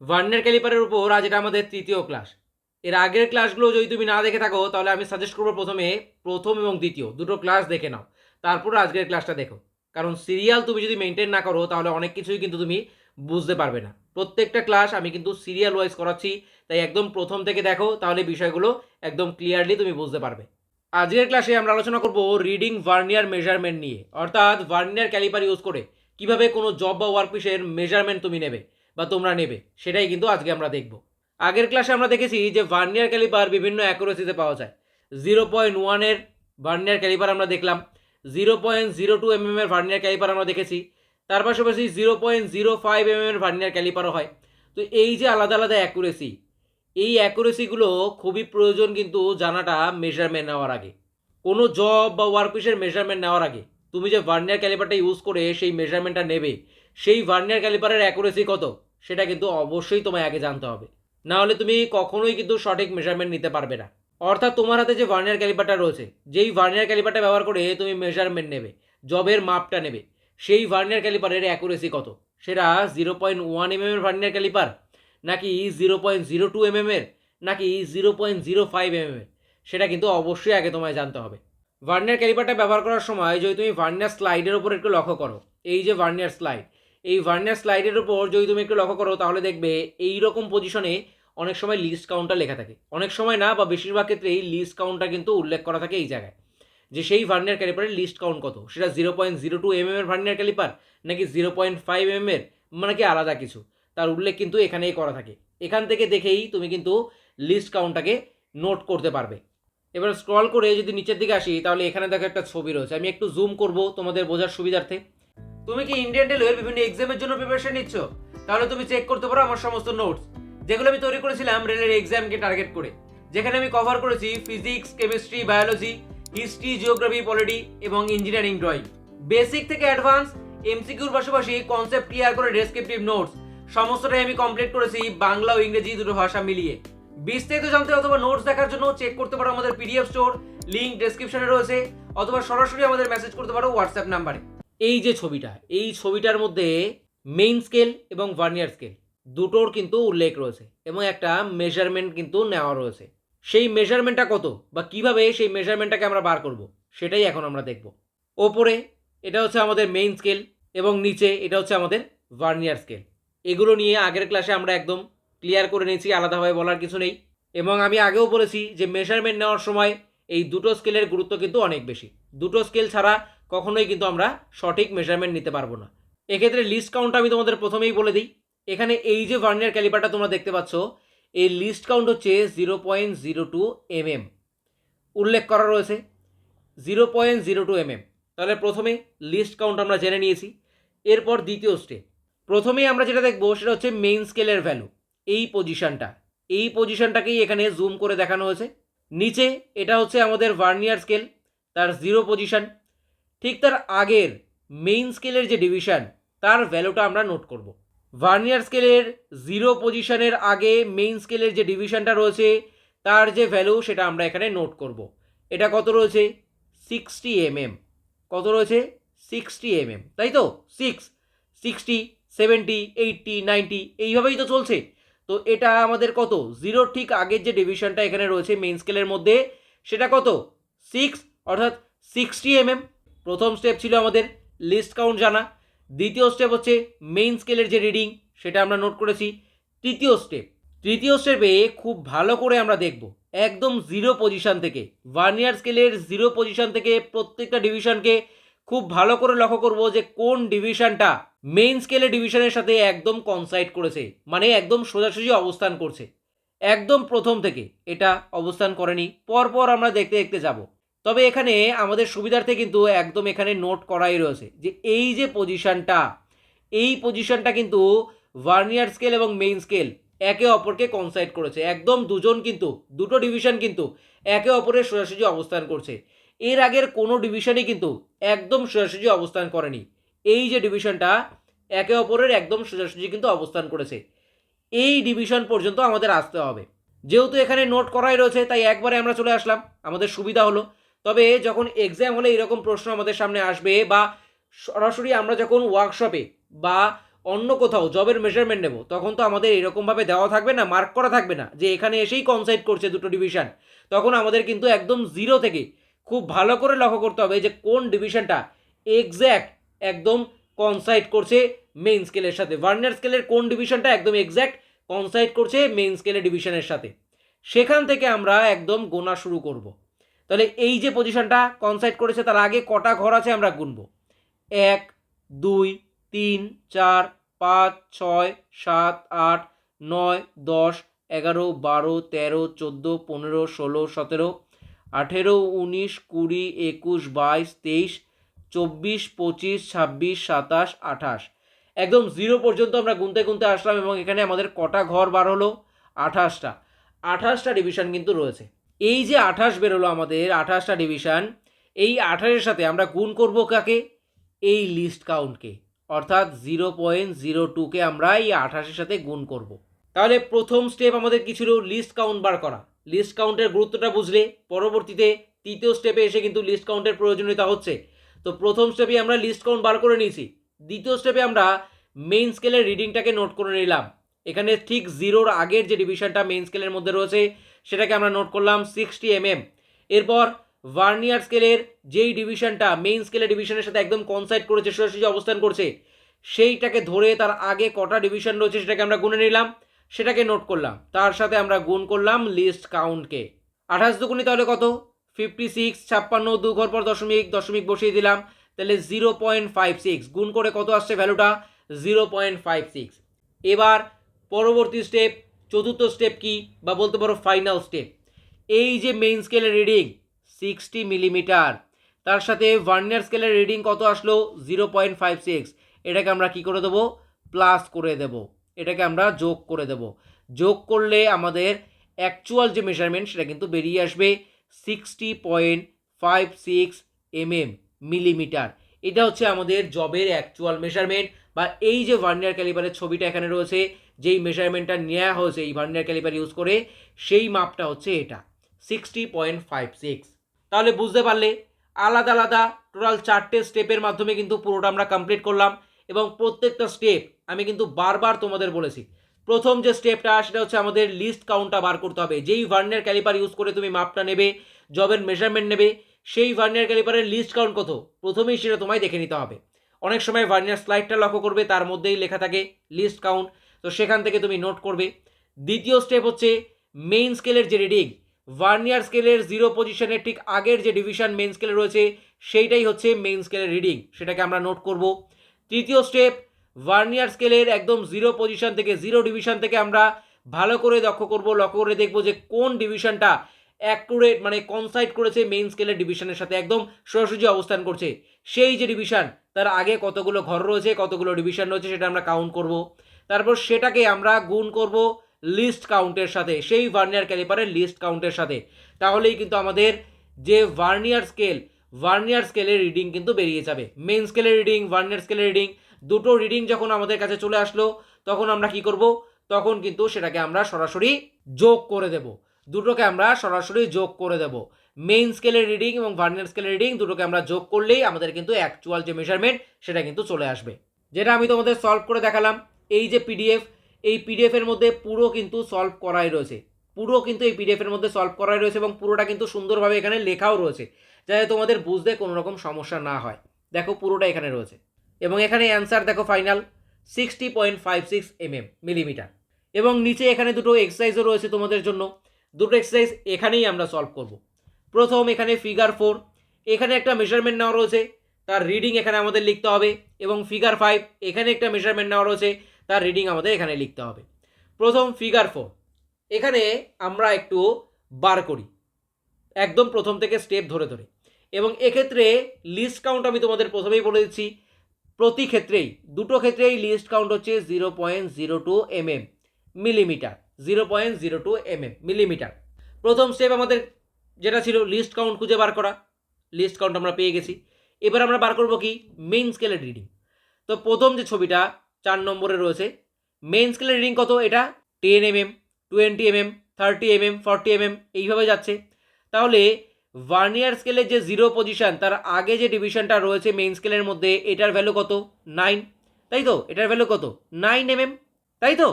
Vernier ক্যালিপারের উপর আজ এটা আমাদের তৃতীয় ক্লাস এর আগের ক্লাসগুলো যদি তুমি না দেখে থাকো, তাহলে আমি সাজেস্ট করব প্রথমে প্রথম এবং দ্বিতীয়। দুটো ক্লাস দেখে নাও। তারপর আজকের ক্লাসটা দেখো। কারণ সিরিয়াল তুমি যদি মেনটেন না করো, তাহলে অনেক কিছুই কিন্তু তুমি বুঝতে পারবে না। প্রত্যেকটা ক্লাস আমি কিন্তু সিরিয়াল ওয়াইজ করাচ্ছি, তাই একদম প্রথম থেকে দেখো, তাহলে বিষয়গুলো একদম ক্লিয়ারলি তুমি বুঝতে পারবে। আজকের ক্লাসে আমরা আলোচনা করব রিডিং ভার্নিয়ার মেজারমেন্ট নিয়ে। অর্থাৎ ভার্নিয়ার ক্যালিপার ইউজ করে কীভাবে কোনো জব বা ওয়ার্কপিসের মেজারমেন্ট তুমি নেবে। বা তোমরা নেবে, সেটাই কিন্তু আজকে আমরা দেখব। আগের ক্লাসে আমরা দেখেছি যে ভার্নিয়ার ক্যালিপার বিভিন্ন অ্যাকুরেসিতে পাওয়া যায়। জিরো পয়েন্ট ওয়ানের ভার্নিয়ার ক্যালিপার আমরা দেখলাম zero point zero two MM এর ভার্নিয়ার ক্যালিপার আমরা দেখেছি, তার পাশাপাশি zero point zero five MM এর ভার্নিয়ার ক্যালিপারও হয়। তো এই যে আলাদা আলাদা অ্যাকুরেসি এই অ্যাকুরেসিগুলো খুবই প্রয়োজন কিন্তু জানাটা মেজারমেন্ট নেওয়ার আগে। কোনো জব বা ওয়ার্কপিসের মেজারমেন্ট নেওয়ার আগে। তুমি যে ভার্নিয়ার ক্যালিপারটা ইউজ করে সেই মেজারমেন্টটা নেবে, সেই ভার্নিয়ার ক্যালিপারের অ্যাকুরেসি কত? সেটা কিন্তু অবশ্যই তোমায় আগে জানতে হবে। না হলে তুমি কখনোই কিন্তু সঠিক মেজারমেন্ট নিতে পারবে না। অর্থাৎ তোমার হাতে যে ভার্নিয়ার ক্যালিপারটা রয়েছে, যেই ভার্নিয়ার ক্যালিপারটা ব্যবহার করে তুমি মেজারমেন্ট নেবে, জবের মাপটা নেবে, সেই ভার্নিয়ার ক্যালিপারের অ্যাকুরেসি কত? সেটা জিরো পয়েন্ট ওয়ান এম এর ভার্নিয়ার ক্যালিপার নাকি zero point zero two M এর, নাকি zero point zero five M এর? সেটা কিন্তু অবশ্যই আগে তোমায় জানতে হবে। ভার্নিয়ার ক্যালিপারটা ব্যবহার করার সময় যদি তুমি ভার্নিয়ার স্লাইডের ওপর একটু লক্ষ্য করো, এই যে ভার্নিয়ার স্লাইড এই ভার্নিয়ার স্লাইডের উপর যদি তুমি একটু লক্ষ্য করো, তাহলে দেখবে এই রকম পজিশনে অনেক সময় লিস্ট কাউন্টার লেখা থাকে। অনেক সময় না, বা বেশিরভাগ ক্ষেত্রেই লিস্ট কাউন্টার কিন্তু উল্লেখ করা থাকে এই জায়গায়। যে সেই ভার্নিয়ার ক্যালিপারের লিস্ট কাউন্ট কত? সেটা zero point zero two M এর ভার্নিয়ার ক্যালিপার নাকি জিরো পয়েন্ট ফাইভ এম এর মানে কি আলাদা কিছু? তার উল্লেখ কিন্তু এখানেই করা থাকে। এখান থেকে দেখেই তুমি কিন্তু লিস্ট কাউন্টটাকে নোট করতে পারবে। এবার স্ক্রল করে যদি নিচের দিকে আসি, তাহলে এখানে দেখো একটা ছবি রয়েছে। আমি একটু জুম করব তোমাদের বোঝার সুবিধার্থে। তুমি কি ইন্ডিয়ান রেলওয়ের বিভিন্ন এক্সামের জন্য প্রিপারেশন নিচ্ছ? তাহলে তুমি চেক করতে পারো আমার সমস্ত নোটস যেগুলো আমি তৈরি করেছিলাম রেলের এক্সামকে টার্গেট করে। যেখানে আমি কভার করেছি physics chemistry biology history geography polity এবং ইঞ্জিনিয়ারিং ড্রয়িং বেসিক থেকে অ্যাডভান্স এমসিকিউর পাশাপাশি কনসেপ্ট ক্লিয়ার করে ডেসক্রিপটিভ নোটস সমস্তটাই আমি কমপ্লিট করেছি বাংলা ও ইংরেজি দুটো ভাষা মিলিয়ে। বিস্তারিত জানতে অথবা নোটস দেখার জন্য চেক করতে পারো আমাদের পিডিএফ স্টোর লিংক ডেসক্রিপশনে রয়েছে। অথবা সরাসরি আমাদের মেসেজ করতে পারো হোয়াটসঅ্যাপ নাম্বারে এই যে ছবিটা, এই ছবিটার মধ্যে মেইন স্কেল এবং ভার্নিয়ার স্কেল দুটোর কিন্তু উল্লেখ রয়েছে এবং একটা মেজারমেন্ট কিন্তু নেওয়া রয়েছে। সেই মেজারমেন্টটা কত বা কীভাবে সেই মেজারমেন্টটাকে আমরা বার করব, সেটাই এখন আমরা দেখব। ওপরে এটা হচ্ছে আমাদের মেইন স্কেল এবং নিচে এটা হচ্ছে আমাদের ভার্নিয়ার স্কেল এগুলো নিয়ে আগের ক্লাসে আমরা একদম ক্লিয়ার করে নিয়েছি, আলাদাভাবে বলার কিছু নেই। এবং আমি আগেও বলেছি যে মেজারমেন্ট নেওয়ার সময় এই দুটো স্কেলের গুরুত্ব কিন্তু অনেক বেশি। দুটো স্কেল ছাড়া কখনোই কিন্তু আমরা সঠিক মেজারমেন্ট নিতে পারব না। এক্ষেত্রে লিস্ট কাউন্ট আমি তোমাদের প্রথমেই বলে দিই। এখানে এই যে ভার্নিয়ার ক্যালিপারটা তোমরা দেখতে পাচ্ছ, এই লিস্ট কাউন্ট হচ্ছে zero point zero two M M উল্লেখ করা রয়েছে zero point zero two M M তাহলে প্রথমে লিস্ট কাউন্ট আমরা জেনে নিয়েছি। এরপর দ্বিতীয় স্টেপ প্রথমেই আমরা যেটা দেখব সেটা হচ্ছে মেইন স্কেলের ভ্যালু এই পজিশনটা এই পজিশনটাকেই এখানে জুম করে দেখানো হয়েছে। নিচে এটা হচ্ছে আমাদের ভার্নিয়ার স্কেল তার জিরো পজিশন ঠিক তার আগের মেইন স্কেলের যে ডিভিশন তার ভ্যালুটা আমরা নোট করব। ভার্নিয়ার স্কেলের জিরো পজিশনের আগে মেইন স্কেলের যে ডিভিশনটা রয়েছে, তার যে ভ্যালু সেটা আমরা এখানে নোট করব। এটা কত রয়েছে? সিক্সটি এমএম কত রয়েছে? সিক্সটি এমএম তাই তো? Six sixty seventy eighty ninety এইভাবেই তো চলছে। তো এটা আমাদের কত? জিরোর ঠিক আগের যে ডিভিশনটা এখানে রয়েছে মেইন স্কেলের মধ্যে, সেটা কত? সিক্স অর্থাৎ সিক্সটি এমএম প্রথম স্টেপ ছিল আমাদের লিস্ট কাউন্ট জানা। দ্বিতীয় স্টেপ হচ্ছে মেইন স্কেলের যে রিডিং সেটা আমরা নোট করেছি। তৃতীয় স্টেপ তৃতীয় স্টেপে খুব ভালো করে আমরা দেখব। একদম জিরো পজিশন থেকে ওয়ান ইয়ার স্কেলের জিরো পজিশন থেকে প্রত্যেকটা ডিভিশনকে খুব ভালো করে লক্ষ্য করব যে কোন ডিভিশনটা মেইন স্কেলের ডিভিশনের সাথে একদম কনসাইড করেছে মানে একদম সোজাসুজি অবস্থান করছে। একদম প্রথম থেকে, এটা অবস্থান করেনি। পরপর আমরা দেখতে দেখতে যাব। তবে এখানে আমাদের সুবিধার্থে কিন্তু একদম এখানে নোট করাই রয়েছে যে এই যে পজিশনটা এই পজিশনটা কিন্তু ভার্নিয়ার স্কেল এবং মেইন স্কেল একে অপরকে কনসাইড করেছে। একদম দুজন কিন্তু, দুটো ডিভিশন কিন্তু একে অপরের সোজাসুজি অবস্থান করছে। এর আগের কোনো ডিভিশনই কিন্তু একদম সোজাসুজি অবস্থান করেনি। এই যে ডিভিশনটা একে অপরের একদম সোজাসুজি কিন্তু অবস্থান করেছে। এই ডিভিশন পর্যন্ত আমাদের আসতে হবে। যেহেতু এখানে নোট করাই রয়েছে, তাই একবারে আমরা চলে আসলাম। আমাদের সুবিধা হলো। তবে যখন এক্সাম হলে এরকম প্রশ্ন আমাদের সামনে আসবে বা সরাসরি আমরা যখন ওয়ার্কশপে বা অন্য কোথাও জবের মেজারমেন্ট নেব, তখন তো আমাদের এরকমভাবে দেওয়া থাকবে না মার্ক করা থাকবে না, যে এখানে এসেই কনসাইড করছে দুটো ডিভিশন তখন আমাদের কিন্তু একদম জিরো থেকে খুব ভালো করে লক্ষ্য করতে হবে যে কোন ডিভিশনটা এক্স্যাক্ট একদম কনসাইড করছে মেইন স্কেলের সাথে। ভার্নার স্কেলের কোন ডিভিশনটা একদম এক্স্যাক্ট কনসাইড করছে মেইন স্কেলের ডিভিশনের সাথে। সেখান থেকে আমরা একদম গোনা শুরু করব। তাহলে এই যে পজিশনটা কনসাইড করেছে, তার আগে কটা ঘর আছে আমরা গুনবো? এক, দুই, তিন, চার, পাঁচ, ছয়, সাত, আট, নয়, দশ, এগারো, বারো, তেরো, চোদ্দ, পনেরো, ষোলো, সতেরো, আঠেরো, উনিশ, কুড়ি, একুশ, বাইশ, তেইশ, চব্বিশ, পঁচিশ, ছাব্বিশ, সাতাশ, আঠাশ। একদম জিরো পর্যন্ত আমরা গুনতে গুনতে আসলাম এবং এখানে আমাদের কটা ঘর বার হলো? আঠাশটা। আঠাশটা ডিভিশন কিন্তু রয়েছে। এই যে আঠাশ বেরোলো আমাদের, আঠাশটা ডিভিশন এই আঠাশের সাথে আমরা গুণ করব কাকে? এই লিস্ট কাউন্টকে অর্থাৎ জিরো পয়েন্ট জিরো টুকে আমরা এই আঠাশের সাথে গুণ করব। তাহলে প্রথম স্টেপ আমাদের কি ছিল? লিস্ট কাউন্ট বার করা। লিস্ট কাউন্টের গুরুত্বটা বুঝলে, পরবর্তীতে তৃতীয় স্টেপে এসে কিন্তু লিস্ট কাউন্টের প্রয়োজনীয়তা হচ্ছে। তো প্রথম স্টেপে আমরা লিস্ট কাউন্ট বার করে নিয়েছি। দ্বিতীয় স্টেপে আমরা মেইন স্কেলের রিডিংটাকে নোট করে নিলাম। এখানে ঠিক জিরোর আগের যে ডিভিশনটা মেইন স্কেলের মধ্যে রয়েছে সেটাকে আমরা নোট করলাম সিক্সটি এমএম এরপর ভার্নিয়ার স্কেলের যেই ডিভিশনটা মেইন স্কেলের ডিভিশনের সাথে একদম কনসাইড করেছে সোজাসুজি অবস্থান করছে, সেইটাকে ধরে তার আগে কটা ডিভিশন রয়েছে সেটাকে আমরা গুনে নিলাম, সেটাকে নোট করলাম। তার সাথে আমরা গুণ করলাম লিস্ট কাউন্টকে আঠাশ দুগুনি তাহলে কত? ফিফটি সিক্স ছাপ্পান্ন, দু ঘর পর দশমিক দশমিক বসিয়ে দিলাম, তাহলে জিরো পয়েন্ট ফাইভ সিক্স গুণ করে কত আসছে ভ্যালুটা জিরো পয়েন্ট ফাইভ সিক্স এবার পরবর্তী স্টেপ চতুর্থ স্টেপ কি? বা বলতে পারো ফাইনাল স্টেপ এই যে মেইন স্কেলের রিডিং সিক্সটি মিলিমিটার তার সাথে ভার্নিয়ার স্কেলের রিডিং কত আসলো? জিরো পয়েন্ট ফাইভ সিক্স এটাকে আমরা কী করে দেবো? প্লাস করে দেব। এটাকে আমরা যোগ করে দেব। যোগ করলে আমাদের অ্যাকচুয়াল যে মেজারমেন্ট সেটা কিন্তু বেরিয়ে আসবে sixty point five six MM millimetre এটা হচ্ছে আমাদের জবের অ্যাকচুয়াল মেজারমেন্ট বা এই যে ভার্নিয়ার ক্যালিপারের ছবিটা এখানে রয়েছে যেই মেজারমেন্টটা নেওয়া হয়েছে এই ভার্নিয়ার ক্যালিপার ইউজ করে, সেই মাপটা হচ্ছে এটা সিক্সটি পয়েন্ট ফাইভ সিক্স তাহলে বুঝতে পারলে, আলাদা আলাদা টোটাল চারটে স্টেপের মাধ্যমে কিন্তু পুরোটা আমরা কমপ্লিট করলাম এবং প্রত্যেকটা স্টেপ আমি কিন্তু বারবার তোমাদের বলেছি। প্রথম যে স্টেপটা সেটা হচ্ছে আমাদের লিস্ট কাউন্টটা বার করতে হবে। যেই ভার্নিয়ার ক্যালিপার ইউজ করে তুমি মাপটা নেবে জবের মেজারমেন্ট নেবে, সেই ভার্নিয়ার ক্যালিপারের লিস্ট কাউন্ট কত? প্রথমেই সেটা তোমায় দেখে নিতে হবে। অনেক সময় ভার্নিয়ার স্লাইডটা লক্ষ্য করবে, তার মধ্যেই লেখা থাকে লিস্ট কাউন্ট তো সেখান থেকে তুমি নোট করবে। দ্বিতীয় স্টেপ হচ্ছে মেইন স্কেলের যে রিডিং ভার্নিয়ার স্কেলের জিরো পজিশনের ঠিক আগের যে ডিভিশন মেইন স্কেলে রয়েছে, সেইটাই হচ্ছে মেইন স্কেলের রিডিং সেটাকে আমরা নোট করব। তৃতীয় স্টেপ ভার্নিয়ার স্কেলের একদম জিরো পজিশন থেকে জিরো ডিভিশন থেকে আমরা ভালো করে লক্ষ্য করব, লক্ষ্য করে দেখব যে কোন ডিভিশনটা অ্যাকুরেট মানে কনসাইড করেছে মেইন স্কেলের ডিভিশনের সাথে, একদম সোজাসুজি অবস্থান করছে। সেই যে ডিভিশন তার আগে কতগুলো ঘর রয়েছে, কতগুলো ডিভিশন রয়েছে, সেটা আমরা কাউন্ট করব। তারপর সেটাকে আমরা গুণ করব লিস্ট কাউন্টের সাথে, সেই ভার্নিয়ার ক্যালিপারের লিস্ট কাউন্টের সাথে। তাহলেই কিন্তু আমাদের যে ভার্নিয়ার স্কেল ভার্নিয়ার স্কেলের রিডিং কিন্তু বেরিয়ে যাবে। মেন স্কেলের রিডিং ভার্নিয়ার স্কেলের রিডিং দুটো রিডিং যখন আমাদের কাছে চলে আসলো, তখন আমরা কি করব? তখন কিন্তু সেটাকে আমরা সরাসরি যোগ করে দেব। দুটোকে আমরা সরাসরি যোগ করে দেব। মেইন স্কেলের রিডিং এবং ভার্নিয়ার স্কেলের রিডিং দুটোকে আমরা যোগ করলেই আমাদের কিন্তু অ্যাকচুয়াল যে মেজারমেন্ট সেটা কিন্তু চলে আসবে। যেটা আমি তোমাদের সলভ করে দেখালাম। এই যে পিডিএফ এই পিডিএফের মধ্যে পুরো কিন্তু সলভ করাই রয়েছে। পুরো কিন্তু এই পিডিএফের মধ্যে সলভ করাই রয়েছে এবং পুরোটা কিন্তু সুন্দরভাবে এখানে লেখাও রয়েছে, যাতে তোমাদের বুঝতে কোনো রকম সমস্যা না হয়। দেখো পুরোটা এখানে রয়েছে। এবং এখানে অ্যান্সার দেখো final sixty point five six MM millimetre এবং নিচে এখানে দুটো এক্সারসাইজও রয়েছে তোমাদের জন্য। দুটো এক্সারসাইজ এখানেই আমরা সলভ করব। প্রথম এখানে ফিগার ফোর এখানে একটা মেজারমেন্ট নেওয়া রয়েছে, তার রিডিং এখানে আমাদের লিখতে হবে। এবং ফিগার ফাইভ এখানে একটা মেজারমেন্ট নেওয়া রয়েছে। তার রিডিং আমাদের এখানে লিখতে হবে। প্রথম ফিগার ফোর এখানে আমরা একটু বার করি। একদম প্রথম থেকে স্টেপ ধরে ধরে। এবং এক্ষেত্রে লিস্ট কাউন্ট আমি তোমাদের প্রথমেই বলে দিচ্ছি। প্রতি ক্ষেত্রেই, দুটো ক্ষেত্রেই লিস্ট কাউন্ট হচ্ছে zero point zero two MM millimetre zero point zero two MM millimetre প্রথম স্টেপ আমাদের যেটা ছিল লিস্ট কাউন্ট খুঁজে বার করা। লিস্ট কাউন্ট আমরা পেয়ে গেছি। এবার আমরা বার করব কি মেইন স্কেলের রিডিং তো প্রথম যে ছবিটা চার নম্বরে রয়েছে। মেন স্কেলের রিডিং কত? এটা ten MM twenty MM thirty MM forty MM এইভাবে যাচ্ছে। তাহলে ভার্নিয়ার স্কেলের যে জিরো পজিশন তার আগে যে ডিভিশনটা রয়েছে মেইন স্কেলের মধ্যে, এটার ভ্যালু কত? নাইন তাই তো? এটার ভ্যালু কত? নাইন এমএম তাই তো?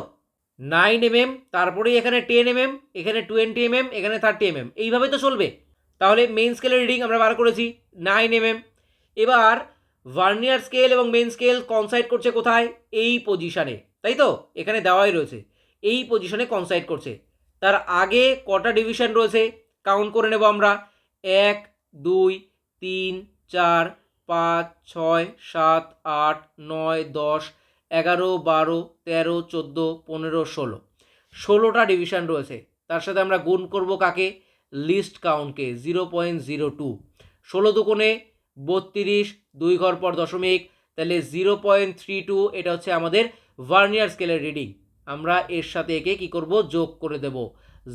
নাইন এমএম তারপরে এখানে টেন এমএম এখানে টোয়েন্টি এমএম এখানে থার্টি এমএম এইভাবে তো চলবে। তাহলে মেইন স্কেলের রিডিং আমরা বার করেছি নাইন এমএম এবার ভার্নিয়ার স্কেল এবং মেন স্কেল কনসাইড করছে কোথায়? এই পজিশানে তাই তো? এখানে দেওয়াই রয়েছে। এই পজিশনে কনসাইড করছে। তার আগে কটা ডিভিশন রয়েছে? কাউন্ট করে নেব আমরা। এক, দুই, তিন, চার, পাঁচ, ছয়, সাত, আট, নয়, দশ, এগারো, বারো, তেরো, চোদ্দ, পনেরো, ষোলো। ষোলোটা ডিভিশন রয়েছে। তার সাথে আমরা গুণ করব কাকে? লিস্ট কাউন্টকে জিরো পয়েন্ট জিরো টু ষোলো দুগুণে বত্রিশ, দুই ঘর পর দশমিক, তাহলে জিরো পয়েন্ট থ্রি টু এটা হচ্ছে আমাদের ভার্নিয়ার স্কেলের রিডিং আমরা এর সাথে একে কী করব? যোগ করে দেব।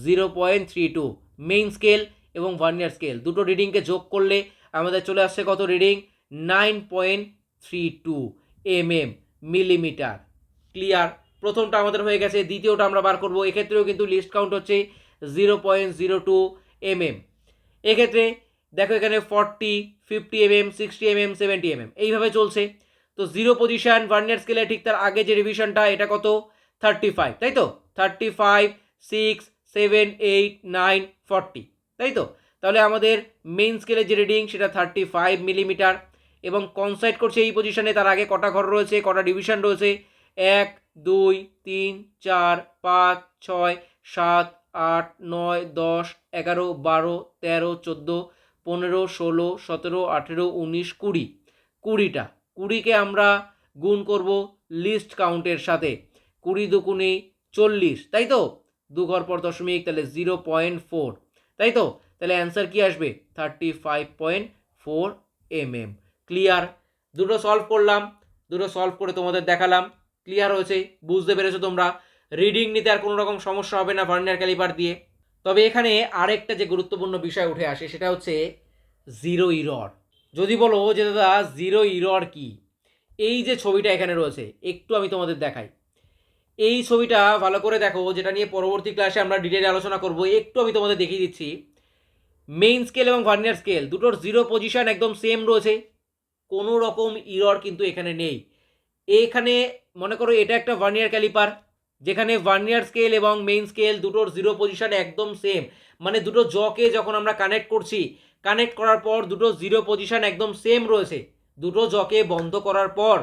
Zero point three two main scale এবং ভার্নিয়ার স্কেল দুটো রিডিংকে যোগ করলে আমাদের চলে আসছে কত reading nine point three two M M millimetre clear প্রথমটা আমাদের হয়ে গেছে, দ্বিতীয়টা আমরা বার করব। এক্ষেত্রেও কিন্তু লিস্ট কাউন্ট হচ্ছে zero point zero two M M এক্ষেত্রে দেখো এখানে forty fifty M M sixty M M seventy M M এইভাবে চলছে। তো জিরো পজিশন ভার্নিয়ার স্কেলে ঠিক তার আগে যে রিভিশনটা এটা কত? থার্টি ফাইভ তাই তো? Thirty five six seven eight nine forty তাই তো? তাহলে আমাদের মেইন স্কেলের যে রিডিং সেটা থার্টি ফাইভ মিলিমিটার এবং কনসাইড করছে এই পজিশনে তার আগে কটা ঘর রয়েছে, কটা ডিভিশন রয়েছে? এক, দুই, তিন, চার, পাঁচ, ছয়, সাত, আট, নয়, দশ, এগারো, বারো, তেরো, চোদ্দ পনেরো, ষোলো, সতেরো, আঠেরো, উনিশ, কুড়ি। কুড়িটা। কুড়িকে আমরা গুণ করব লিস্ট কাউন্টের সাথে। কুড়ি দুকুনি চল্লিশ। তাই তো? দু ঘর পর দশমিক, তাহলে জিরো পয়েন্ট ফোর। তাই তো? তাহলে অ্যান্সার কী আসবে? Thirty five point four M M clear? দুটো সলভ করলাম। দুটো সলভ করে তোমাদের দেখালাম। ক্লিয়ার হয়েছে? বুঝতে পেরেছ তোমরা? রিডিং নিতে আর কোনো রকম সমস্যা হবে না ভার্নিয়ার ক্যালিপার দিয়ে। তবে এখানে আরেকটা যে গুরুত্বপূর্ণ বিষয় উঠে আসে, সেটা হচ্ছে জিরো ইরর যদি বলো যে দাদা জিরো ইরর কি? এই যে ছবিটা এখানে রয়েছে, একটু আমি তোমাদের দেখাই। এই ছবিটা ভালো করে দেখো, যেটা নিয়ে পরবর্তী ক্লাসে আমরা ডিটেলে আলোচনা করব, একটু আমি তোমাদের দেখিয়ে দিচ্ছি। মেইন স্কেল এবং ভার্নিয়ার স্কেল দুটোর জিরো পজিশন একদম সেম রয়েছে, কোনো রকম ইরর কিন্তু এখানে নেই। এখানে মনে করো এটা একটা ভার্নিয়ার ক্যালিপার যেখানে ভার্নিয়ার স্কেল এবং মেইন স্কেল দুটোর জিরো পজিশন একদম সেম মানে দুটো জকে যখন আমরা কানেক্ট করছি কানেক্ট করার পর দুটো জিরো পজিশন একদম সেম রয়েছে। দুটো জকে বন্ধ করার পর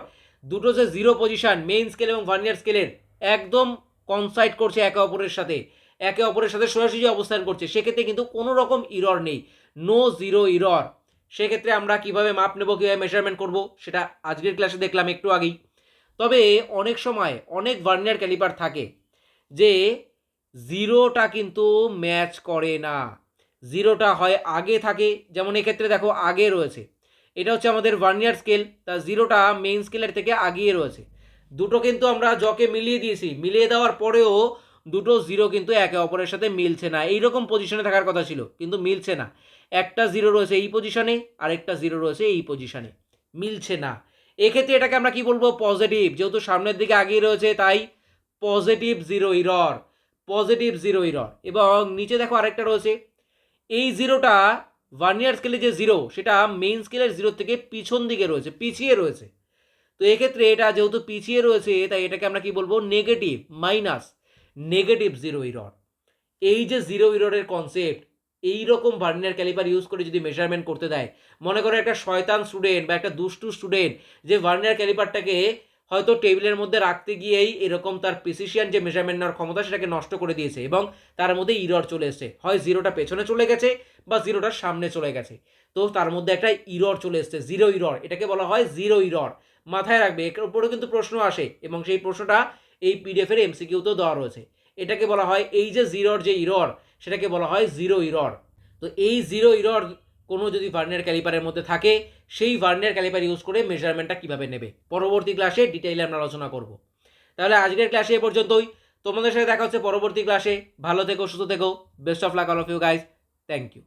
দুটো যে জিরো পজিশন মেইন স্কেল এবং ভার্নিয়ার স্কেলের একদম কনসাইড করছে একে অপরের সাথে। একে অপরের সাথে সোজাসুজি অবস্থান করছে। সেক্ষেত্রে কিন্তু কোনো রকম ইরর নেই। নো জিরো ইরর সেক্ষেত্রে আমরা কীভাবে মাপ নেব, কীভাবে মেজারমেন্ট করব, সেটা আজকের ক্লাসে দেখলাম একটু আগেই। তবে অনেক সময় অনেক ভার্নিয়ার ক্যালিপার থাকে যে জিরোটা কিন্তু ম্যাচ করে না। জিরোটা হয় আগে থাকে, যেমন এক্ষেত্রে দেখো আগে রয়েছে। এটা হচ্ছে আমাদের ভার্নিয়ার স্কেল, তা জিরোটা মেইন স্কেলের থেকে আগিয়ে রয়েছে। দুটো কিন্তু আমরা জকে মিলিয়ে দিয়েছি, মিলিয়ে দেওয়ার পরেও দুটো জিরো কিন্তু একে অপরের সাথে মিলছে না। এইরকম পজিশনে থাকার কথা ছিল, কিন্তু মিলছে না। একটা জিরো রয়েছে এই পজিশনে আরেকটা জিরো রয়েছে এই পজিশনে মিলছে না। এক্ষেত্রে এটাকে আমরা কি বলব? পজিটিভ যেহেতু সামনের দিকে আগিয়ে রয়েছে, তাই positive zero error positive zero error এবং নিচে দেখো আরেকটা রয়েছে। এই জিরোটা ভার্নিয়ার স্কেলে যে জিরো সেটা মেইন স্কেলের জিরো থেকে পিছন দিকে রয়েছে, পিছিয়ে রয়েছে। তো এক্ষেত্রে এটা যেহেতু পিছিয়ে রয়েছে, তাই এটাকে আমরা কি বলব? Negative minus negative zero error এই যে জিরো ইররের কনসেপ্ট এই রকম ভার্নিয়ার ক্যালিপার ইউজ করে যদি মেজারমেন্ট করতে দেয়, মনে করো একটা শয়তান স্টুডেন্ট বা একটা দুষ্টু স্টুডেন্ট যে ভার্নিয়ার ক্যালিপারটাকে হয়তো টেবিলের মধ্যে রাখতে গিয়েই এরকম তার প্রিসিশিয়ান যে মেজারমেন্ট নেওয়ার ক্ষমতা সেটাকে নষ্ট করে দিয়েছে এবং তার মধ্যে ইরর চলে এসছে। হয় জিরোটা পেছনে চলে গেছে বা জিরোটা সামনে চলে গেছে। তো তার মধ্যে একটা ইরর চলে এসছে জিরো ইরর এটাকে বলা হয় জিরো ইরর মাথায় রাখবে, এর উপরেও কিন্তু প্রশ্ন আসে এবং সেই প্রশ্নটা এই পিডিএফের এমসিকিউতেও দেওয়া রয়েছে। এটাকে বলা হয় এই যে জিরোর যে ইরর সেটাকে বলা হয় জিরো ইরর তো এই জিরো ইরর কোনো যদি ভার্নিয়ার ক্যালিপারের মধ্যে থাকে, সেই ভার্নিয়ার ক্যালিপার ইউজ করে মেজারমেন্টটা কীভাবে নেবে? পরবর্তী ক্লাসে ডিটেইলে আমরা আলোচনা করব। তাহলে আজকের ক্লাসে এ পর্যন্তই। তোমাদের সাথে দেখা হচ্ছে পরবর্তী ক্লাসে ভালো থেকো, সুস্থ থেকো। Best of luck all of you guys thank you